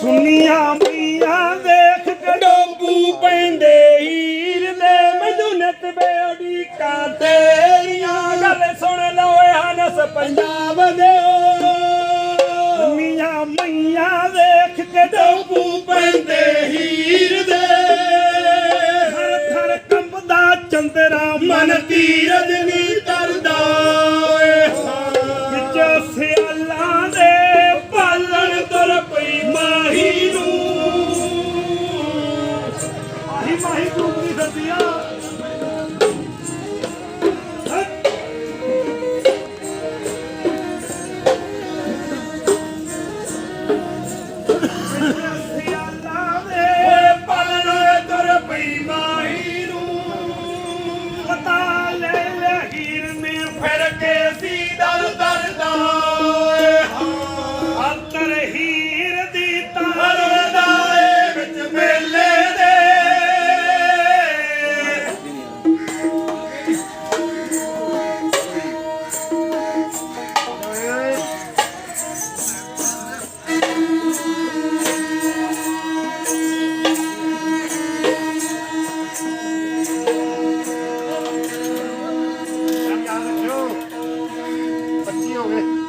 ਸੁਨੀਆਂ ਪਈਆਂ ਦੇਖ ਕੇ ਡੋਬੂ ਪੈਂਦੇ ਹੀਰ ਦੇ ਮੈਨੂੰ ਨਤ ਬੇੜੀ ਕਾ ਤੇਰੀਆਂ ਗੱਲ ਸੁਣ ਲੋਏ ਹਨਸ ਪੰਜਾਬ ਦੇ ਸੁਨੀਆਂ ਮਈਆਂ ਦੇਖ ਕੇ ਡੋਬੂ ਪੈਂਦੇ ਹੀਰ ਦੇ। ਹਰ ਥਰ ਕੰਬਦਾ ਚੰਦਰਾ ਮਨ ਤੀਰ ਦੇ know it.